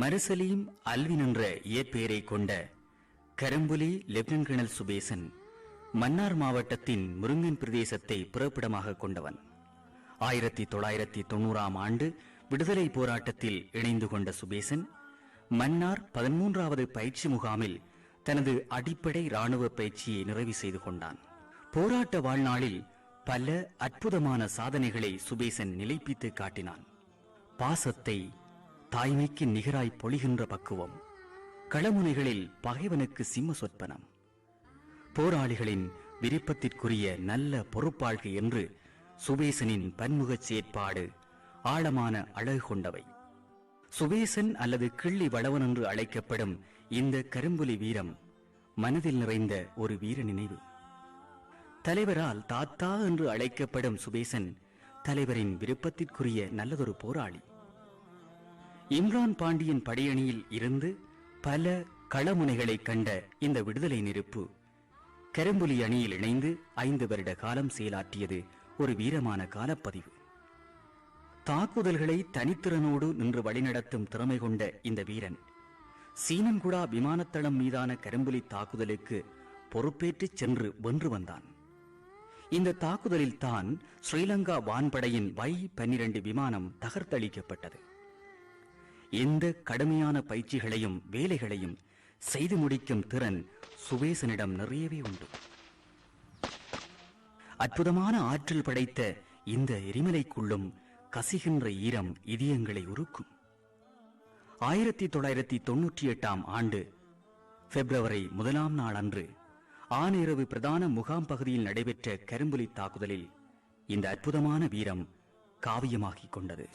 மருசலீம் Alvin என்ற இயற்பெயரை கொண்ட கரம்புலி லெப்டினன்ட் கர்னல் சுபேசன் மன்னார் மாவட்டத்தின் முருங்கன் பிரதேசத்தை புறப்பிடமாக கொண்டவன். ஆயிரத்தி தொள்ளாயிரத்தி தொண்ணூறாம் ஆண்டு விடுதலை போராட்டத்தில் இணைந்து கொண்ட சுபேசன் மன்னார் பதிமூன்றாவது பயிற்சி முகாமில் தனது அடிப்படை ராணுவ பயிற்சியை நிறைவு செய்து கொண்டான். போராட்ட வாழ்நாளில் பல அற்புதமான சாதனைகளை சுபேசன் நிலைப்பித்து காட்டினான். பாசத்தை தாய்மைக்கு நிகராய் பொழிகின்ற பக்குவம். களமுனைகளில் பகைவனுக்கு சிம்ம சொற்பனம். போராளிகளின் விருப்பத்திற்குரிய நல்ல பொறுப்பாழ்கை என்று சுபேசனின் பன்முகச் செயற்பாடு ஆழமான அழகு கொண்டவை. சுபேசன் அல்லது கிள்ளி வளவன் என்று அழைக்கப்படும் இந்த கரும்புலி வீரம் மனதில் நிறைந்த ஒரு வீர நினைவு. தலைவரால் தாத்தா என்று அழைக்கப்படும் சுபேசன் தலைவரின் விருப்பத்திற்குரிய நல்லதொரு போராளி. இம்ரான் பாண்டியன் படையணியில் இருந்து பல களமுனைகளை கண்ட இந்த விடுதலை நெருப்பு கரும்புலி அணியில் இணைந்து ஐந்து வருட காலம் செயலாற்றியது ஒரு வீரமான காலப்பதிவு. தாக்குதல்களை தனித்திறனோடு நின்று வழிநடத்தும் திறமை கொண்ட இந்த வீரன் சீனன்குடா விமானத்தளம் மீதான கரும்புலி தாக்குதலுக்கு பொறுப்பேற்றுச் சென்று வென்று வந்தான். இந்த தாக்குதலில் தான் ஸ்ரீலங்கா வான்படையின் வை பன்னிரண்டு விமானம் தகர்த்தளிக்கப்பட்டது. எந்த கடுமையான பயிற்சிகளையும் வேலைகளையும் செய்து முடிக்கும் திறன் சுவேசனிடம் நிறையவே உண்டு. அற்புதமான ஆற்றல் படைத்த இந்த எரிமலைக்குள்ளும் கசிகின்ற ஈரம் இதயங்களை உருக்கும். ஆயிரத்தி தொள்ளாயிரத்தி தொன்னூற்றி எட்டாம் ஆண்டு பிப்ரவரி முதலாம் நாள் அன்று ஆனிரவு பிரதான முகாம் பகுதியில் நடைபெற்ற கரும்புலி தாக்குதலில் இந்த அற்புதமான வீரம் காவியமாகிக் கொண்டது.